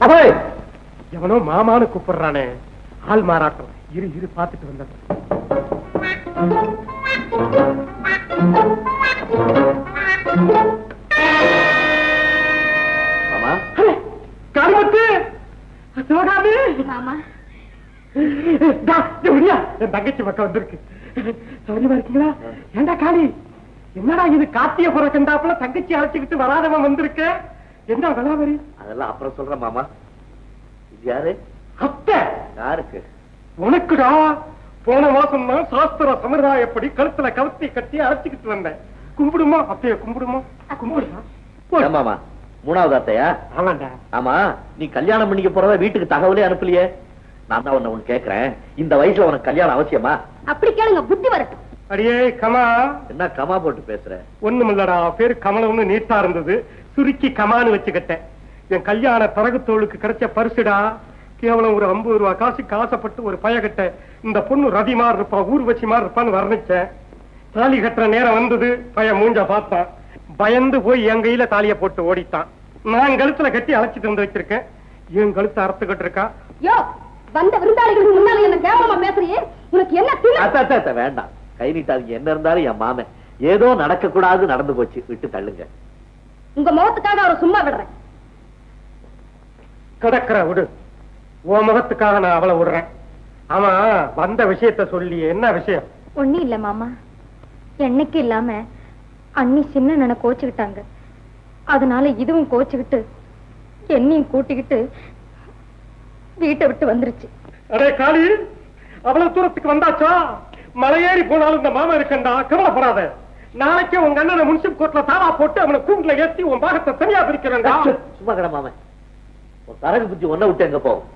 Abe எவனோ மாமான்னு கூப்பிடுறானே. ஆள் மாறாட்டம். இரு இரு பார்த்துட்டு? என் தங்கச்சி பக்கம் வந்திருக்கு. சௌரியமா இருக்கீங்களா? ஏண்டா காளி? என்னடா இது காத்திய புறக்கண்டாப்புல தங்கச்சி அழைச்சுக்கிட்டு வராதவன் வந்திருக்க? என்ன விளாவரி அதெல்லாம் அப்புறம் சொல்றேன் மாமா. இது யாரு? அத்தை! யாருக்கு? உனக்குடா? போன மாசம் தான் சாஸ்திர சம்பிரதாயப்படி கழுத்துல கவத்தி கட்டி அழைச்சுக்கிட்டு வந்தேன். கும்பிடுமா? அத்தைய கும்பிடுமா? கும்பிடுமா? மாமா? மூணாவது அத்தையா? ஆமாண்டா. ஆமா. நீ கல்யாணம் பண்ணிக்க போறத வீட்டுக்கு தகவலே அனுப்பலையே. நான் தான் உன்னை ஒண்ணு கேக்குறேன். இந்த வயசுல உனக்கு கல்யாணம் அவசியமா? அப்படி கேளுங்க புத்தி வரட்டும். அடியே கமா. என்ன கமா போட்டு பேசுற? ஒண்ணுமில்லடா. பேரு கமலம்னு நீட்டா இருந்தது. சுருக்கி கமான்னு வச்சுக்கிட்டேன். என் கல்யாண தரகுத்தோளுக்கு கிடைச்ச பரிசுடா கேவலம் ஒரு ஐம்பது ரூபா காசுக்கு ஆசைப்பட்டு ஒரு பயகட்ட இந்த பொண்ணு ரதி மாதிரி இருப்பா ஊர்வசி மாதிரி இருப்பான்னு வர்ணிச்சேன். தாலி கட்டுற நேரம் வந்தது பையன் மூஞ்ச பார்த்தான். பயந்து போய் என் கையில தாலிய போட்டு ஓடிட்டான். நான் கழுத்துல கட்டி அழைச்சிட்டு வந்து வச்சிருக்கேன். என் கழுத்தை அறுத்துக்கிட்டு இருக்கா? யோ வந்த விருந்தாளிகளுக்கு முன்னால என்ன கேவலமா பேசுறியே? உனக்கு என்ன அத்தை, வேண்டாம். கை நீட்டாதீங்க. என்ன இருந்தாலும் என் மாமன். ஏதோ நடக்க கூடாது நடந்து போச்சு. விட்டு தள்ளுங்க. உங்க முகத்துக்காக அவரை சும்மா விடுறேன். கிடக்குற விடு. உன் முகத்துக்காக நான் அவளை விடுறேன். ஆமா வந்த விஷயத்த சொல்லி என்ன விஷயம்? ஒண்ணும் இல்ல மாமா. என்னைக்கு இல்லாம அண்ணி சின்ன நன கோச்சுக்கிட்டாங்க. அதனால இதுவும் கோச்சுக்கிட்டு என்னையும் கூட்டிக்கிட்டு வீட்டை விட்டு வந்துருச்சு. அடே காளி அவ்வளவு தூரத்துக்கு வந்தாச்சா? மலையேறி போனாலும் இந்த மாமா இருக்கண்டா? கவலைப்படாத. நாளைக்கே உங்க அண்ணனை முன்சிப் கோர்ட்ல தாவா போட்டு அவனை கூண்டுல ஏத்தி உன் பாகத்தை தனியா பிரிக்கிறேன்டா சும்மா கிட மாமன். உன் தரகு புத்தி ஒன்ன விட்டு எங்க போகும்?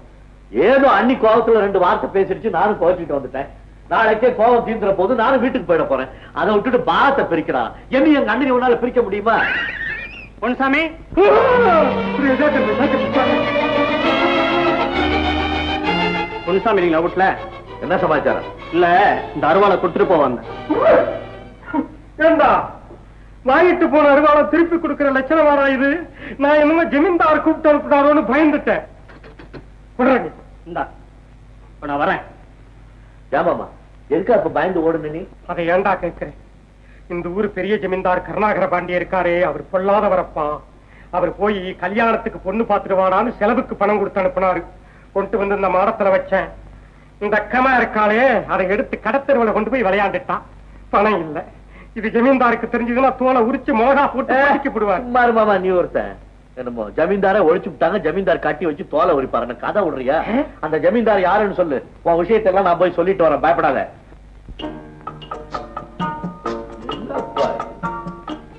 ஏதோ அன்னி கோவத்துல ரெண்டு வார்த்தை பேசிடுச்சு நானும் கோச்சிட்டு வந்துட்டேன். நாளைக்கே கோவம் தீந்துற போது நானும் வீட்டுக்கு போயிட போறேன். அதை விட்டுட்டு பாகத்தை பிரிக்கிறான் என்ன எங்க அண்ணனை உன்னால பிரிக்க முடியுமா? பொன்சாமி? பொன்சாமி நீங்க வீட்டுல என்ன சமாச்சாரம்? இல்ல இந்த அருவாளை கொடுத்துட்டு போவாங்க. ஏண்டா? வாங்கிட்டு போன அருவாளை திருப்பி கொடுக்கிற லட்சணமாடா இது? நான் என்னமோ ஜமீன்தார் கூப்பிட்டு அனுப்புனாரோன்னு பயந்துட்டேன். விடுறேன். இந்தா இப்ப நான் வரேன். ஏமாமா எதுக்கா இப்ப பயந்து ஓடுன நீ? அதை ஏண்டா கேட்கிறேன்? இந்த ஊர் பெரிய ஜமீன்தார் கருணாகர பாண்டிய இருக்காரே அவர் பொல்லாதவரப்பா. அவர் போய் கல்யாணத்துக்கு பொண்ணு பார்த்துட்டு வாடான்னு செலவுக்கு பணம் கொடுத்து அனுப்புனாரு. கொண்டு வந்து இந்த மாடத்துல வச்சேன். இந்த அக்கமா இருக்காளே அதை எடுத்து கடத்தெருவுல கொண்டு போய் விளையாண்டுட்டான் பணம் இல்ல. இது ஜமீன்தாருக்கு தெரிஞ்சதுன்னா தோலை உரிச்சு மோகா போட்டு அடிக்கப்படுவார் சும்மா இரு மாமா நீ ஒருத்தன் என்னமோ ஜமீன்தார ஒழிச்சு விட்டாங்க ஜமீன்தார் கட்டி வச்சு தோலை உரிப்பாரு. கதை விடுறியா? அந்த ஜமீன்தார் யாருன்னு சொல்லு. உன் விஷயத்தெல்லாம் நான் போய் சொல்லிட்டு வரேன் பயப்படாத?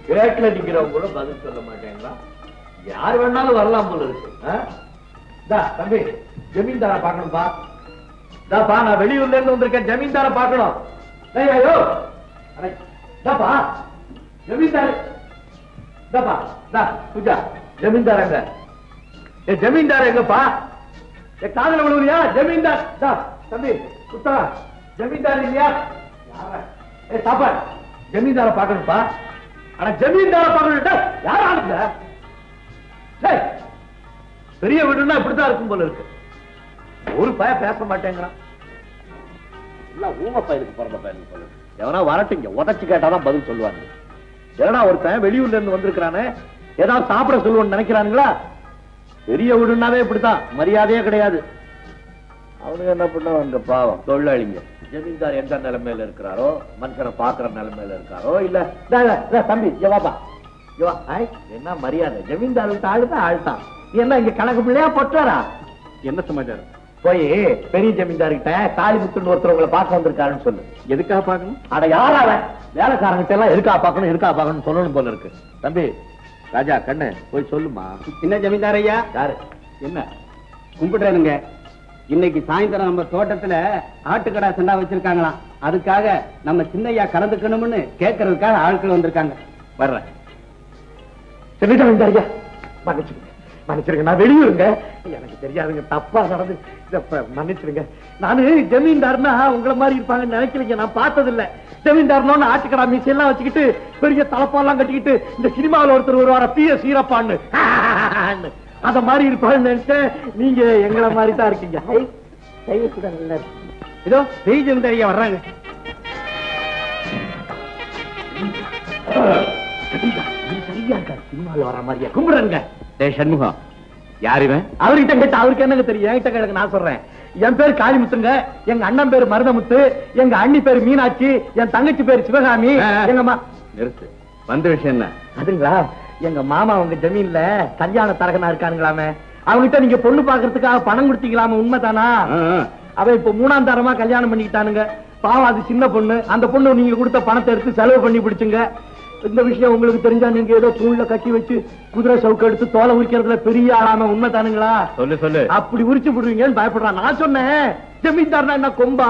கேட்ல நிக்கிறவங்க கூட பதில் சொல்ல மாட்டேங்களா? யார் வேணாலும் வரலாம் போல இருக்கு. தம்பி ஜமீன்தார பார்க்கணும்பா தாப்பா நான் வெளியூர்ல இருந்து வந்திருக்கேன் ஜமீன்தார பார்க்கணும். டேய், ஐயோ! தப்பா ஜமீன்தார். தப்பா தா பூஜா ஜமீன்தார் அங்க. ஏ ஜமீன்தார் எங்கப்பா? ஏ காதல விழுவியா ஜமீன்தார் தா தம்பி குத்தா ஜமீன்தார் இல்லையா? ஏ தாப்பா ஜமீன்தார பாக்கணும்ப்பா ஆனா ஜமீன்தார பாக்கணும் டேய், யார் ஆளுங்க? பெரிய வீடுன்னா இப்படித்தான் இருக்கும் போல இருக்கு. ஒரு பய பேச மாட்டேங்கிறான். எல்லாம் ஊம பயலுக்கு பிறந்த பயனுக்கு போல இருக்கு. எவனா வரட்டும் இங்க உதச்சு கேட்டாதான் பதில் சொல்லுவாங்க ஏன்னா ஒருத்தன் வெளியூர்ல இருந்து வந்திருக்கிறானே? ஏதாவது சாப்பிட சொல்லுவோம்னு நினைக்கிறானுங்களா? பெரிய வீடுனாவே இப்படித்தான் மரியாதையே கிடையாது. அவனுங்க என்ன பண்ணுவாங்க பாவம்? தொழிலாளிங்க. ஜமீன்தார் எந்த நிலைமையில இருக்கிறாரோ மனுஷனை பாக்குற நிலைமையில இருக்காரோ இல்ல தம்பி இங்க வாப்பா. இங்க வா. ஐ, என்ன மரியாதை? ஜமீன்தார் விட்டு ஆளுதான் ஆழ்த்தான் நீ என்ன இங்க கணக்கு பிள்ளையா பொட்டாரா என்ன சமாச்சாரம்? போய் பெரிய ஜமீன்தார்கிட்ட தாலி முத்துன்னு ஒருத்தர் உங்களை பார்க்க வந்திருக்காருன்னு சொல்லு. எதுக்காக பார்க்கணும்? அட யாரா அவன்? வேலைக்காரங்கிட்ட எல்லாம் இருக்கா பார்க்கணும் இருக்கா பார்க்கணும் சொல்லணும் போல இருக்கு. தம்பி ராஜா கண்ணு போய் சொல்லுமா? என்ன ஜமீன்தார் ஐயா? யாரு? என்ன? கும்பிடுறேனுங்க. இன்னைக்கு சாயந்தரம் நம்ம தோட்டத்துல ஆட்டுக்கடா சண்டா வச்சிருக்காங்களாம். அதுக்காக நம்ம சின்னையா கலந்துக்கணும்னு கேட்கறதுக்காக ஆட்கள் வந்திருக்காங்க. வர்றேன். சரி ஜமீன்தாரியா மன்னிச்சிருங்க மன்னிச்சிருங்க நான் வெளியூருங்க. எனக்கு தெரியாதுங்க தப்பா நடந்து மன்னிச்சிருங்க. நானு ஜமீன்தார்னா உங்களை மாதிரி இருப்பாங்கன்னு நினைக்கலைங்க நான் பார்த்ததில்ல. ஜமீன்தார்னு ஆட்டுக்கடா மீசி எல்லாம் வச்சுக்கிட்டு பெரிய தலப்பாலாம் கட்டிக்கிட்டு இந்த சினிமாவில் ஒருத்தர் வருவார பி எஸ் ஈரப்பான்னு அத மாதிரி இருப்பான்னு நினைச்சேன் நீங்க எங்களை மாதிரி தான் இருக்கீங்க. ஹை, கையை கூட நல்லா இருக்கு. இதோ பெரிய ஜமீன்தார் ஐயா வர்றாங்க சரியா இருக்கா? சினிமால வர மாதிரியா? கும்பிடுறேங்க டேய் சண்முகம். யார் இவன்? அவர்கிட்ட கேட்டா அவருக்கு என்னங்க தெரியும்? என்கிட்ட கேளுங்க நான் சொல்றேன். என் பேர் காளிமுத்துங்க எங்க அண்ணன் பேர் மருதமுத்து எங்க அண்ணி பேர் மீனாட்சி என் தங்கச்சி பேர் சிவகாமி. எங்க நிறுத்து. வந்த விஷயம் என்ன? அதுங்களா? எங்க மாமா உங்க ஜமீன்ல கல்யாண தரகனா இருக்கானுங்களாமே. அவங்ககிட்ட நீங்க பொண்ணு பாக்குறதுக்காக பணம் கொடுத்தீங்களாமே உண்மைதானா. அவன் இப்ப மூணாம் தரமா கல்யாணம் பண்ணிக்கிட்டானுங்க. பாவம் அது சின்ன பொண்ணு. அந்த பொண்ணு நீங்க கொடுத்த பணத்தை எடுத்து செலவு பண்ணி பிடிச்சுங்க. இந்த விஷயம் உங்களுக்கு தெரிஞ்சா நீங்க ஏதோ தூண்ல கட்டி வச்சு குதிரை சவுக்கு எடுத்து தோலை உரிக்கிறதுல பெரிய ஆளாம உண்மைதானுங்களா? சொல்லு சொல்லு. அப்படி உரிச்சு விடுவீங்கன்னு பயப்படுறான். நான் சொன்னேன் ஜமீன்தார்னா என்ன கொம்பா?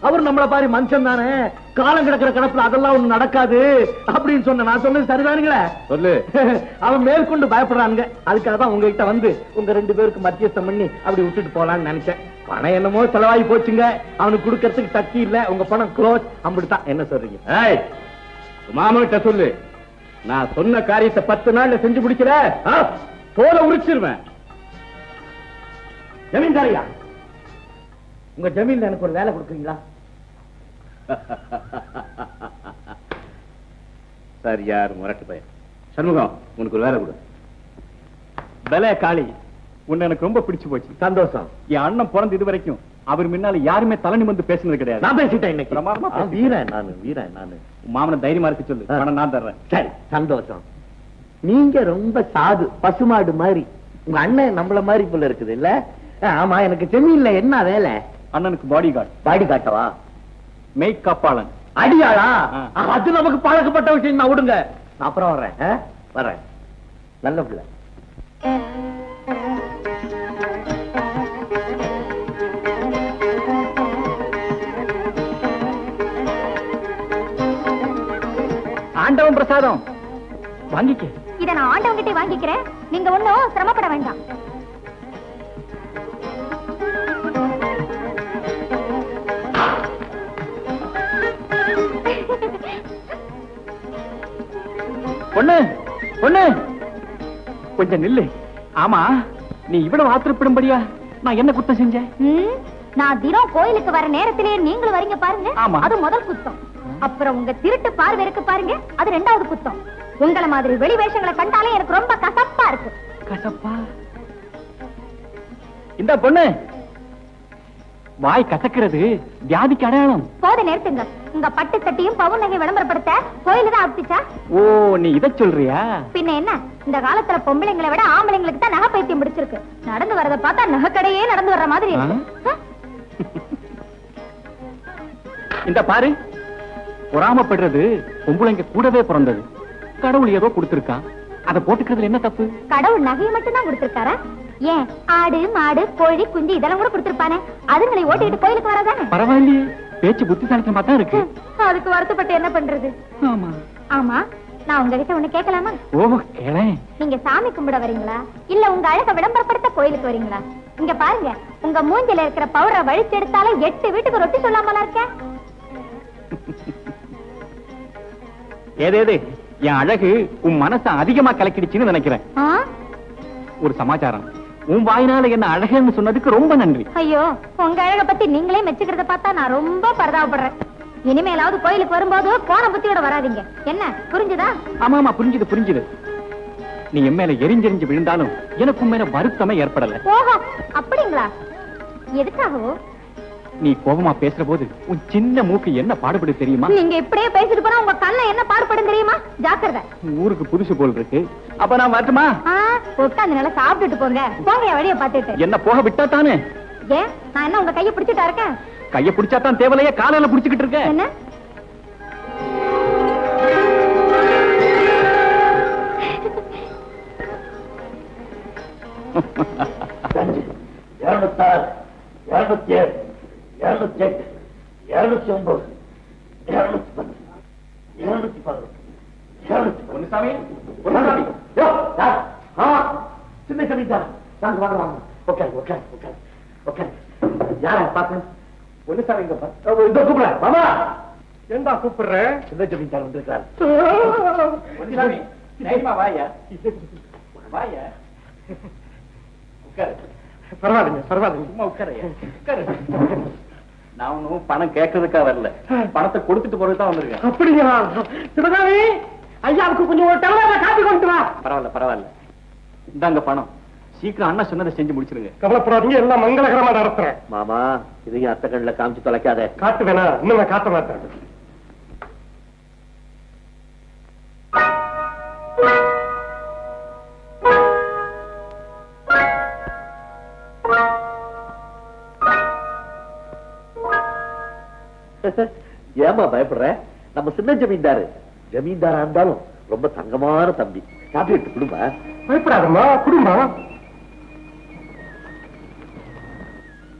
அவர் நம்மள பாரு மனுஷன் தானே. காலம் கிடக்கிற கிடப்புல அதெல்லாம் ஒண்ணு நடக்காது அப்படின்னு சொன்ன நான் சொன்னது சரிதானுங்களே? சொல்லு. அவன் மேற்கொண்டு பயப்படுறானுங்க. அதுக்காக தான் உங்ககிட்ட வந்து உங்க ரெண்டு பேருக்கு மத்தியஸ்தம் பண்ணி அப்படி விட்டுட்டு போலாம்னு நினைச்சேன். பணம் என்னமோ செலவாகி போச்சுங்க. அவனுக்கு கொடுக்கறதுக்கு சக்தி இல்ல. உங்க பணம் க்ளோஸ் அப்படித்தான். என்ன சொல்றீங்க? மாமன்கிட்ட சொல்லு. நான் சொன்ன காரியத்தை பத்து நாள்ல செஞ்சு முடிக்கிற தோலை உரிச்சிருவேன். ஜமீன்தாரியா? உங்க ஜமீன்ல எனக்கு ஒரு வேலை கொடுக்குறீங்களா? சார் யார் முரட்டு பையன்? சண்முகம் உனக்கு ஒரு வேலை கொடு. பலே காளி உன்னை எனக்கு ரொம்ப பிடிச்சு போச்சு. சந்தோஷம். என் அண்ணன் பிறந்து இது வரைக்கும் அவர் முன்னால யாருமே தலை நிமிர்ந்து பேசுனது கிடையாது. நான் பேசிட்டேன் இன்னைக்கு. வீரன் நானு வீரன் நானு. மாமனை தைரியமா இருக்க சொல்லு. பணம் நான் தர்றேன். சரி சந்தோஷம். நீங்க ரொம்ப சாது பசுமாடு மாதிரி. உங்க அண்ணன் நம்மள மாதிரி போல இருக்குது இல்ல? ஆமா எனக்கு சென்னையில என்ன வேலை? அண்ணனுக்கு பாடி கார்டு பாடி காட்டவா மெய் காப்பாளன் அடியாளா அது நமக்கு பழக்கப்பட்ட விஷயம் நான் விடுங்க. நான் அப்புறம் வர்றேன்? வர்றேன். நல்ல பிள்ளை. ஆண்டவன் பிரசாதம். வாங்கிக்க. இத நான் ஆண்டவங்கிட்டே வாங்கிக்கிறேன். நீங்க ஒண்ணும் சிரமப்பட வேண்டாம். பொண்ணு பொண்ணு. கொஞ்சம் நில்லு. ஆமா நீ இவ்வளவு ஆத்திரப்படும்படியா? நான் என்ன குத்தம் செஞ்சேன்? நான் தினம் கோயிலுக்கு வர நேரத்திலேயே நீங்களும் வரீங்க பாருங்க ஆமா. அது முதல் குத்தம். அப்புறம் உங்க திருட்டு பார்வை இருக்கு பாருங்க அது ரெண்டாவது குத்தம். உங்களை மாதிரி வெளி வேஷங்களை கண்டாலே எனக்கு ரொம்ப கசப்பா இருக்கு. கசப்பா? இந்த பொண்ணு வாய் கசக்கிறது வியாதிக்கு அடையாளம். போத நிறுத்துங்க. உங்க பட்டு சட்டியும் பவுன் நகை விளம்பரப்படுத்த கோயில தான் அப்பிச்சா ஓ நீ இத சொல்றியா? பின்ன என்ன? இந்த காலத்துல பொம்பளைங்களை விட ஆம்பளைங்களுக்கு தான் நகை பைத்தியம் பிடிச்சிருக்கு. நடந்து வரத பார்த்தா நகைக்கடையே நடந்து வர்ற மாதிரி இருக்கு? இந்த பாரு. பொறாமப்படுறது பொம்பளைங்க கூடவே பிறந்தது. கடவுள் ஏதோ கொடுத்திருக்கான் அதை போட்டுக்கிறதுல என்ன தப்பு? கடவுள் நகையை மட்டும் தான் கொடுத்திருக்காரா? ஏன்? ஆடு மாடு கோழி குஞ்சு இதெல்லாம் கூட கொடுத்திருப்பானே? அதுங்களை ஓட்டிட்டு கோயிலுக்கு வரதானே? பரவாயில்லையே. பேச்சு புத்திசாலித்தனமா தான் இருக்கு. அதுக்கு வருத்தப்பட்டு என்ன பண்றது? ஆமா. ஆமா நான் உங்ககிட்ட ஒண்ணு கேட்கலாமா? ஓ கேளேன். நீங்க சாமி கும்பிட வரீங்களா? இல்ல உங்க அழக விளம்பரப்படுத்த கோயிலுக்கு வரீங்களா? இங்க பாருங்க உங்க மூஞ்சில இருக்கிற பவுடரை வழிச்சு எடுத்தாலே எட்டு வீட்டுக்கு ரொட்டி சொல்லாமலா இருக்கேன் ஏதேது என் அழகு உன் மனசை அதிகமா கலக்கிடுச்சுன்னு நினைக்கிறேன்? ஒரு சமாச்சாரம். உன் வாயினால என்ன அழகுன்னு சொன்னதுக்கு ரொம்ப நன்றி. ஐயோ உங்க அழக பத்தி நீங்களே மெச்சுக்கிறத பார்த்தா நான் ரொம்ப பரிதாபப்படுறேன். இனிமேலாவது கோயிலுக்கு வரும்போது போன புத்தியோட வராதீங்க. என்ன புரிஞ்சுதா? ஆமா ஆமா புரிஞ்சுது புரிஞ்சுது. நீ என் மேல எரிஞ்செரிஞ்சு விழுந்தாலும் எனக்கு உன் மேல வருத்தமே ஏற்படல. ஓஹோ அப்படிங்களா? எதுக்காகவோ? நீ கோபமா பேசுற போது உன் சின்ன மூக்கு என்ன பாடுபடு தெரியுமா? நீங்க இப்படியே பேசிட்டு போனா உங்க கண்ணை என்ன பாடுபடும் தெரியுமா? ஜாக்கிரதை. ஊருக்கு புதுசு போல் இருக்கு. அப்ப நான் வரட்டுமா? ஆ, உட்கார்ந்து நல்லா சாப்பிட்டுட்டு போங்க. போங்க வழிய பாத்துட்டு என்ன போக விட்டா தானே ஏன்? நான் என்ன உங்க கையை பிடிச்சிட்டா இருக்கேன்? கைய பிடிச்சா தான் தேவலையே காலையில புடிச்சுக்கிட்டு இருக்க. என்ன? இருநூத்தாறு இருநூத்தி ஏழு இருநூத்தி எட்டு இருநூத்தி ஒன்பது இருநூத்தி பத்து இருநூத்தி பதினொன்று இருநூத்தி பொன்னுசாமி? ஆ, சின்ன ஜமீன்தார். வாங்க, வாங்க, வாங்க. உட்காரு, உட்காரு, உட்காரு, உட்காரு. யாரை பார்த்தேன்? பொன்னுசாமி இங்க பா. ஓ, இதோ கூப்பிடுறேன். மாமா. ஏண்டா கூப்பிடுற சின்ன ஜமீன்தார் வந்திருக்காரு. பொன்னுசாமி தைரியமா வாயா வாயா பரவாயில்லைங்க பரவாயில்லைங்க சும்மா உட்காரையா உட்காரு நான் ஒன்னும் பணம் கேட்கறதுக்கா வரல. பணத்தை கொடுத்துட்டு போறது தான் வந்திருக்கேன். அப்படியா? சிவகாமி ஐயாவுக்கு கொஞ்சம் ஒரு டம்ளர்ல காப்பி கொண்டு வா. பரவாயில்ல பரவாயில்ல. இந்தாங்க பணம். சீக்கிரம் அண்ணா சொன்னதை செஞ்சு முடிச்சிருங்க. கவலைப்படாதீங்க எல்லாம் மங்களகரமா நடத்துறேன் மாமா இதையும் அத்தை கண்ணுல காமிச்சு தொலைக்காத. காட்டு வேணா இன்னும் நான் காட்ட மாட்டேன். ஏமா பயப்படுற? நம்ம சின்ன ஜமீன்தாரு. ஜமீன்தாரா இருந்தாலும் ரொம்ப தங்கமான தம்பி. காப்பி எடுத்து கொடுமா பயப்படாதம்மா குடும்பம்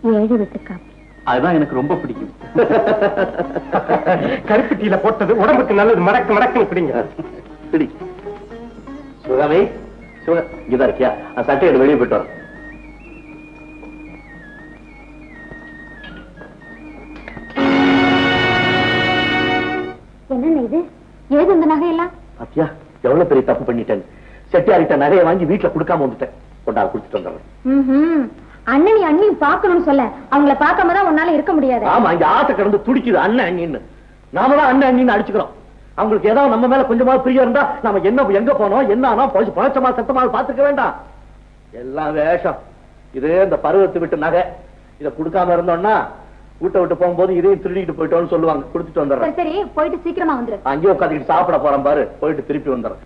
ஏழு விட்டு காப்பி. அதுதான் எனக்கு ரொம்ப பிடிக்கும். கருப்பு டீல போட்டது உடம்புக்கு நல்லது. மடக்கு மடக்குன்னு பிடிங்க. சரி சிவகாமி சிவக இங்கதான் இருக்கியா? அந்த சட்டை எடுத்து வெளியே போயிட்டு வரேன். எவ்வளவு பெரிய தப்பு பண்ணிட்டேன் செட்டியாரிட்ட நகையை வாங்கி வீட்டுல கொடுக்காம வந்துட்டேன். கொண்டா கொடுத்துட்டு வந்துடுறேன். அண்ணன் அண்ணியும் பார்க்கணும்னு சொல்ல. அவங்கள பார்க்காம தான் உன்னால இருக்க முடியாது. ஆமா இங்க ஆசை கிடந்து துடிக்குது அண்ணன் அண்ணின்னு. நாம தான் அண்ணன் அண்ணின்னு அடிச்சுக்கிறோம். அவங்களுக்கு ஏதாவது நம்ம மேல கொஞ்சமாவது பிரியம் இருந்தா நாம என்ன எங்க போனோம் என்ன ஆனா பழச்சு பழச்சமா சத்தமா பாத்துக்க வேண்டாம். எல்லாம் வேஷம். இது இந்த பருவத்தை விட்டு நகை. இத கொடுக்காம இருந்தோம்னா வீட்டை விட்டு போகும்போது இதையும் திருடிட்டு போயிட்டோம்னு சொல்லுவாங்க. கொடுத்துட்டு வந்துடுறேன். சரி போயிட்டு சீக்கிரமா வந்துரு. அங்கேயே உட்காந்துக்கிட்டு சாப்பிட போறேன் பாரு. போயிட்டு திருப்பி வந்துடுறேன்.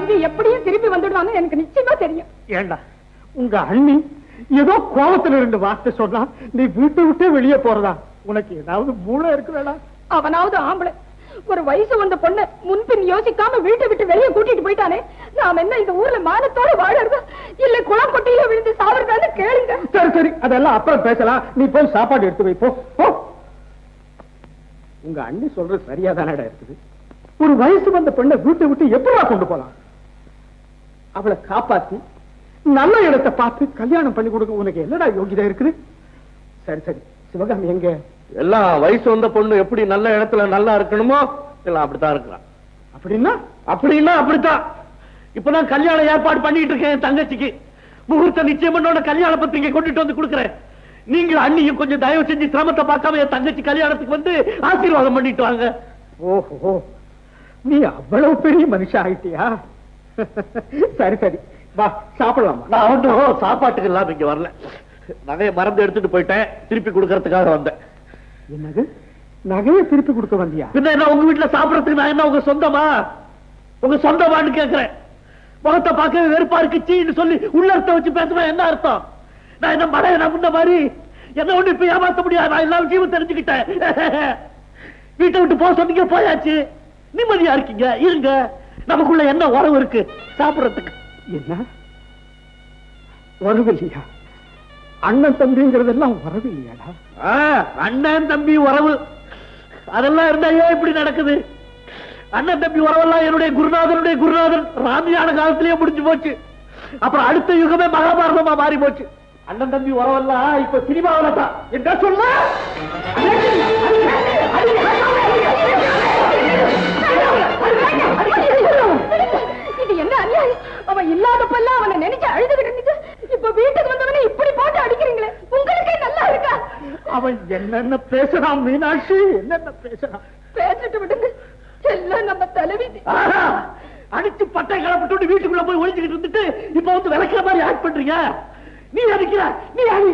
தம்பி எப்படியும் திருப்பி வந்துடுவாங்க எனக்கு நிச்சயமா தெரியும். ஏண்டா உங்க அண்ணி ஏதோ கோபத்துல ரெண்டு வார்த்தை சொன்னா நீ வீட்டை விட்டே வெளியே போறதா? உனக்கு ஏதாவது மூளை இருக்குதாடா? அவனாவது ஆம்பளை. ஒரு வயசு வந்த பொண்ணு முன்பின் யோசிக்காம வீட்டை விட்டு வெளியே கூட்டிட்டு போயிட்டானே. நாம என்ன இந்த ஊர்ல மானத்தோட வாழறதா? இல்ல குளம் கொட்டியில விழுந்து சாவறதான்னு கேளுங்க. சரி சரி அதெல்லாம் அப்புறம் பேசலாம். நீ போய் சாப்பாடு எடுத்து வை போ போ. உங்க அண்ணி சொல்றது சரியா தானடா இருக்குது. ஒரு வயசு வந்த பெண்ணை வீட்டை விட்டு எப்படா கொண்டு போலாம்? அவளை காப்பாத்தி நல்ல இடத்தை பார்த்து கல்யாணம் பண்ணி கொடுக்க உனக்கு என்னடா யோகிதா இருக்குது? சரி சரி. சிவகாமி எங்க? எல்லாம் வயசு வந்த பொண்ணு எப்படி நல்ல இடத்துல நல்லா இருக்கணுமோ எல்லாம் அப்படித்தான் இருக்கிறான். அப்படின்னா? அப்படின்னா அப்படித்தான். இப்பதான் கல்யாணம் ஏற்பாடு பண்ணிட்டு இருக்கேன் என் தங்கச்சிக்கு. முகூர்த்த நிச்சயம் பண்ணோட கல்யாண பத்திரிக்கை கொண்டுட்டு வந்து கொடுக்குறேன். நீங்கள் அண்ணியும் கொஞ்சம் தயவு செஞ்சு சிரமத்தை பார்க்காம என் தங்கச்சி கல்யாணத்துக்கு வந்து ஆசீர்வாதம் பண்ணிட்டு வாங்க. ஓஹோ. நீ அவ்வளவு பெரிய மனுஷன் ஆயிட்டியா? சரி சரி. வா சாப்பிடலாமா? நான் ஒன்றும் சாப்பாட்டுக்கு இல்லாம இங்க வரல. நகையை மறந்து எடுத்துட்டு போயிட்டேன். திருப்பி கொடுக்கறதுக்காக வந்தேன். என்னது? நகையை திருப்பி கொடுக்க வந்தியா? பின்ன என்ன உங்க வீட்டுல சாப்பிடறதுக்கு நான் என்ன உங்க சொந்தமா? உங்க சொந்தமான்னு கேக்குறேன். முகத்தை பார்க்கவே வெறுப்பா இருக்கு சீன்னு சொல்லி உள்ளர்த்த வச்சு பேசுனா என்ன அர்த்தம்? நான் என்ன மடைய நான் முன்ன மாதிரி? என்ன ஒண்ணு இப்ப ஏமாத்த முடியாது. நான் எல்லா விஷயமும் தெரிஞ்சுக்கிட்டேன். வீட்டை விட்டு போக சொன்னீங்க போயாச்சு. நிம்மதியா இருக்கீங்க இருங்க. நமக்குள்ள என்ன உறவு இருக்கு? சாப்பிடறதுக்கு. என்ன? உறவு இல்லையா? அண்ணன் தம்பிங்கிறதெல்லாம் உறவு இல்லையாடா? அண்ணன் தம்பி உறவு அதெல்லாம் இருந்தா ஏன் இப்படி நடக்குது? அண்ணன் தம்பி உறவெல்லாம் என்னுடைய குருநாதனுடைய குருநாதன். ராமியான காலத்திலேயே முடிஞ்சு போச்சு. அப்புறம் அடுத்த யுகமே மகாபாரதமா மாறி போச்சு. அண்ணன் தம்பி உறவெல்லாம் இப்ப சினிமாவில தான். என்ன சொல்ல அவன் இல்லாதப்பெல்லாம் அவனை நினைச்சு அழுதுகிட்டு இருந்துச்சு. இப்ப வீட்டுக்கு வந்தவனே இப்படி போட்டு அடிக்கிறீங்களே. உங்களுக்கே நல்லா இருக்கா? அவன் என்னென்ன பேசுறான் மீனாட்சி? என்னென்ன பேசுறான்? பேசிட்டு விடுங்க. எல்லாம் நம்ம தலைவிதி. ஆஹா! அடிச்சு பட்டை கிளப்பிட்டு வீட்டுக்குள்ள போய் ஒளிஞ்சுக்கிட்டு இருந்துட்டு இப்ப வந்து விளக்குற மாதிரி ஆக்ட் பண்றீங்க. நீ அடிக்கிற நீ அடி.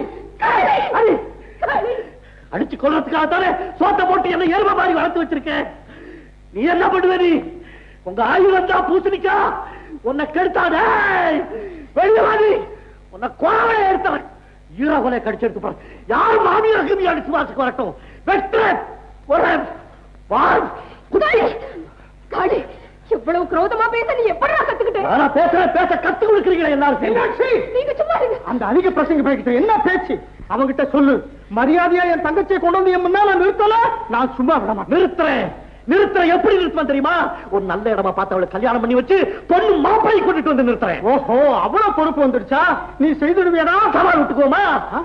அடி. அடிச்சு கொல்றதுக்காக தானே சோத்த போட்டு என்ன எரும மாதிரி வளர்த்து வச்சிருக்கேன். நீ என்ன பண்ணுவ நீ? உங்க ஆயுதம் தான் பூசணிக்கா? உன்னை கெடுத்தானே வெளியே வாடி. உன்னை கோவலை எடுத்தவன் ஈரகொலை கடிச்செடுத்து போற யார் மாமியார் கம்மி அடிச்சு வாசிக்கு வரட்டும்? வெட்டுறேன் ஒரு காளி குரோதமா பேச நீ எப்படா நான் பேச கத்து கொடுக்குறீங்களா சேர்ந்து? நீங்க சும்மா இருங்க. அந்த அதிக பிரசங்க பேக்கிட்ட என்ன பேச்சு? அவங்கிட்ட சொல்லு. மரியாதையா என் தங்கச்சியை கொண்டு வந்து என் முன்னால நிறுத்தல? நான் சும்மா விட மாட்டேன். நிறுத்துறேன். நிறுத்துறேன் எப்படி நிறுத்துவேன் தெரியுமா? ஒரு நல்ல இடமா பார்த்து அவளை கல்யாணம் பண்ணி வச்சு பொண்ணு மாப்பிளை கொண்டுட்டு வந்து நிறுத்துறேன். ஓஹோ அவ்வளவு பொறுப்பு வந்துடுச்சா? நீ செய்துடுவியடா. சவால் விட்டுக்கோமா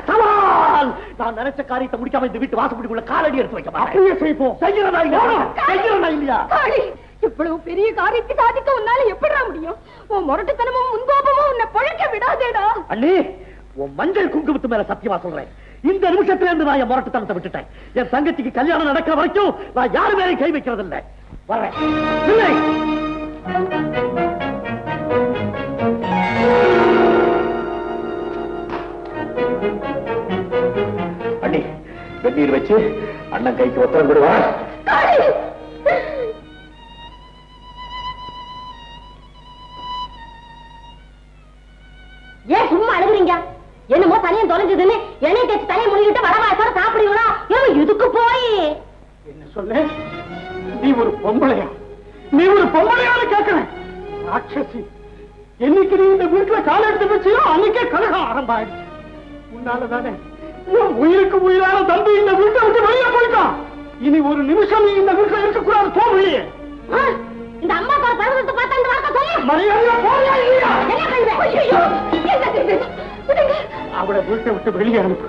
சவால்! நான் நினைச்ச காரியத்தை முடிக்காம இந்த வீட்டு வாசப்படிக்குள்ள காலடி எடுத்து வைக்க அப்படியே செய்ப்போம் செய்யறதா இல்லையா? செய்யறதா இல்லையா? இவ்வளவு பெரிய காரியத்தை சாதிக்க உன்னால எப்படிடா முடியும்? உன் முரட்டுத்தனமும் முன்கோபமும் உன்னை பழக்க விடாதேடா. அண்ணி உன் மஞ்சள் குங்குமத்து மேல சத்தியமா சொல்றேன். இந்த நிமிஷத்துல இருந்து நான் என் முரட்டுத்தனத்தை விட்டுட்டேன். என் தங்கச்சிக்கு கல்யாணம் நடக்கிற வரைக்கும் நான் யாரு மேலையும் கை வைக்கிறது இல்ல வரேன் இல்லை. அண்ணி வெந்நீர் வச்சு அண்ணன் கைக்கு ஒத்தரம் கொடுவா ஏன் சும்மா அழுகுறீங்க? என்னமோ தனியும் தொலைஞ்சதுன்னு எண்ணெய் தேய்ச்சி தலையை முடிக்கிட்டு வடவாய்ப்போட சாப்பிடுவீங்களா ஏன் இதுக்கு போய்? என்ன சொல்ல நீ ஒரு பொம்பளையா? நீ ஒரு பொம்பளையான்னு கேட்கிறேன் ராட்சசி என்னைக்கு நீ இந்த வீட்டுல கால எடுத்து வச்சியோ அன்னைக்கே கலகம் ஆரம்பமாயிடுச்சு உன்னாலதானே உன் உயிருக்கு உயிரான தம்பி இந்த வீட்டை விட்டு வெளியே போயிட்டான். இனி ஒரு நிமிஷம் நீ இந்த வீட்டுல இருக்கக்கூடாது ஆ, இந்த அம்மா தார் பருவத்தை பார்த்தா இந்த வார்த்தை சொல்லு. மரியாதையா போறியா இல்லையா? என்ன அவளை வீட்டை விட்டு வெளியே அனுப்பு.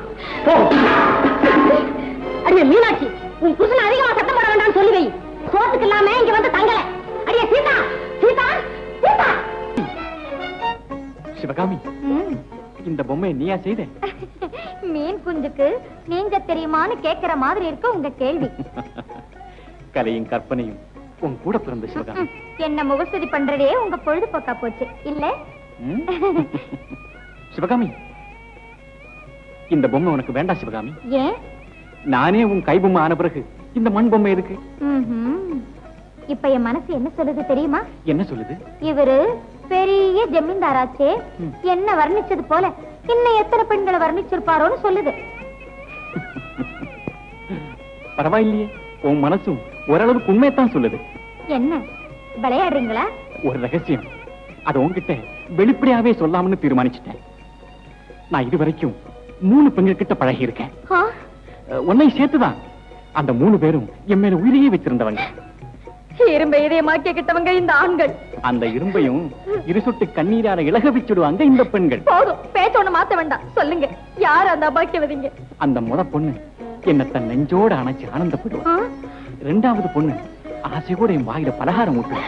அடியே மீனாட்சி உன் புருஷன் அதிகமா சத்தம் போட வேண்டாம்னு சொல்லி வை. சோத்துக்கு இல்லாம இங்க வந்து தங்கல. அடியே சீதா சீதா சீதா. சிவகாமி இந்த பொம்மையை நீயா செய்த? மீன் குஞ்சுக்கு நீங்க தெரியுமான்னு கேக்குற மாதிரி இருக்கு உங்க கேள்வி. கலையும் கற்பனையும் உன் கூட பிறந்த சிவகாமி. என்ன முகஸ்துதி பண்றதே உங்க பொழுதுபோக்கா போச்சு. இல்ல? சிவகாமி. இந்த பொம்மை உனக்கு வேண்டாம் சிவகாமி. ஏன்? நானே உன் கை பொம்மை ஆன பிறகு இந்த மண் பொம்மை இருக்கு. இப்ப என் மனசு என்ன சொல்லுது தெரியுமா? என்ன சொல்லுது? இவரு பெரிய ஜமீன்தாராச்சே. என்ன வர்ணிச்சது போல? இன்னும் எத்தனை பெண்களை வர்ணிச்சிருப்பாரோன்னு சொல்லுது. பரவாயில்லையே. உன் மனசும் ஓரளவுக்கு உண்மையத்தான் சொல்லுது. என்ன? விளையாடுறீங்களா? ஒரு ரகசியம். அது உன்கிட்ட வெளிப்படையாவே சொல்லாமன்னு தீர்மானிச்சிட்டேன். நான் இதுவரைக்கும் மூணு பெண்கள் கிட்ட பழகி இருக்கேன்? உன்னை சேர்த்துதான். அந்த மூணு பேரும் என் மேல உயிரையே வச்சிருந்தவங்க. இரும்பை இதயமாக்கி கிட்டவங்க இந்த ஆண்கள். அந்த இரும்பையும் இரு சொட்டு கண்ணீரால இழக வச்சுடுவாங்க இந்த பெண்கள். போதும் பேச்ச ஒண்ணு மாத்த வேண்டாம். சொல்லுங்க யார் அந்த அபாக்கியவதிங்க? அந்த முத பொண்ணு என்ன தன் நெஞ்சோட அணைச்சு ஆனந்தப்படுவா? ரெண்டாவது பொண்ணு ஆசையோட என் வாயில பலகாரம் ஊட்டுவா.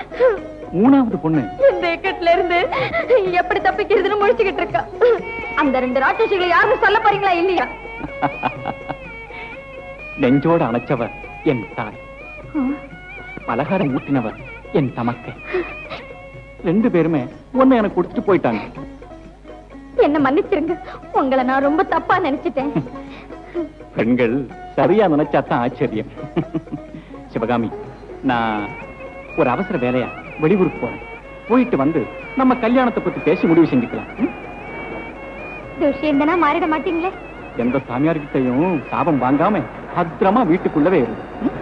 மூணாவது பொண்ணு இந்த இக்கட்ல இருந்து எப்படி தப்பிக்கிறதுன்னு முழிச்சுக்கிட்டு இருக்கா. அந்த ரெண்டு ராட்சசிகளை யாருன்னு சொல்ல போறீங்களா இல்லையா? நெஞ்சோட அணைச்சவர் என் தாய். பலகாரம் ஊட்டினவர் என் தமக்கை. ரெண்டு பேருமே ஒண்ணு எனக்கு கொடுத்துட்டு போயிட்டாங்க. என்ன மன்னிச்சிருங்க. உங்களை நான் ரொம்ப தப்பா நினைச்சிட்டேன். பெண்கள் சரியா நினைச்சாதான் ஆச்சரியம். சிவகாமி நான் ஒரு அவசர வேலையா வெளியூருக்கு போறேன். போயிட்டு வந்து நம்ம கல்யாணத்தை பத்தி பேசி முடிவு செஞ்சுக்கலாம்? துஷ்யந்தனா மாறிட மாட்டீங்களே? எந்த சாமியார்கிட்டையும் சாபம் வாங்காம பத்திரமா வீட்டுக்குள்ளவே இரு. ம்?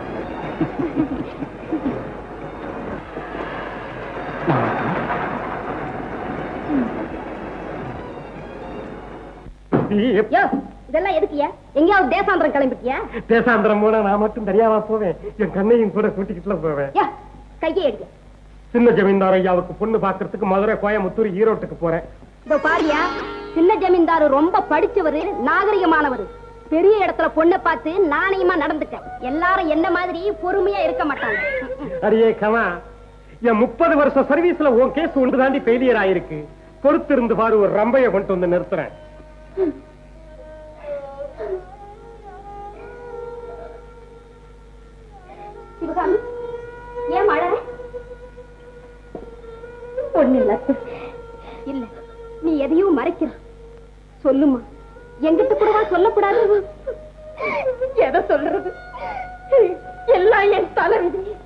நான் வரட்டுமா? யோ இதெல்லாம் எதுக்கியா எங்கேயாவது தேசாந்திரம் கிளம்பிட்டியா? தேசாந்திரம் போனா நான் மட்டும் தெரியாம போவேன். என் கண்ணையும் கூட கூட்டிக்கிட்டுல போவேன். யோ கையை சின்ன ஜமீன்தார் ஐயாவுக்கு பொண்ணு பாக்குறதுக்கு மதுரை கோயம்புத்தூர் ஈரோட்டுக்கு போறேன். பாரியா சின்ன ஜமீன்தாரு ரொம்ப படிச்சவரு நாகரிகமானவரு. பெரிய இடத்துல பொண்ணை பார்த்து நாணயமா நடந்துட்டேன். எல்லாரும் என்ன மாதிரி பொறுமையா இருக்க மாட்டாங்க. அடியே கமா என் முப்பது வருஷம் சர்வீஸ்ல உன் கேஸ் ஒன்று தாண்டி ஃபெயிலியர் ஆயிருக்கு. பொறுத்து இருந்து பாரு ஒரு ரம்பைய கொண்டு வந்து நிறுத்துறேன். ஏன் மழை? இல்ல. இல்ல நீ எதையும் மறைக்கிற சொல்லுமா. எங்கிட்ட கூடவா சொல்லக்கூடாது? எதை சொல்றது? எல்லாம் என் தலைவிதி.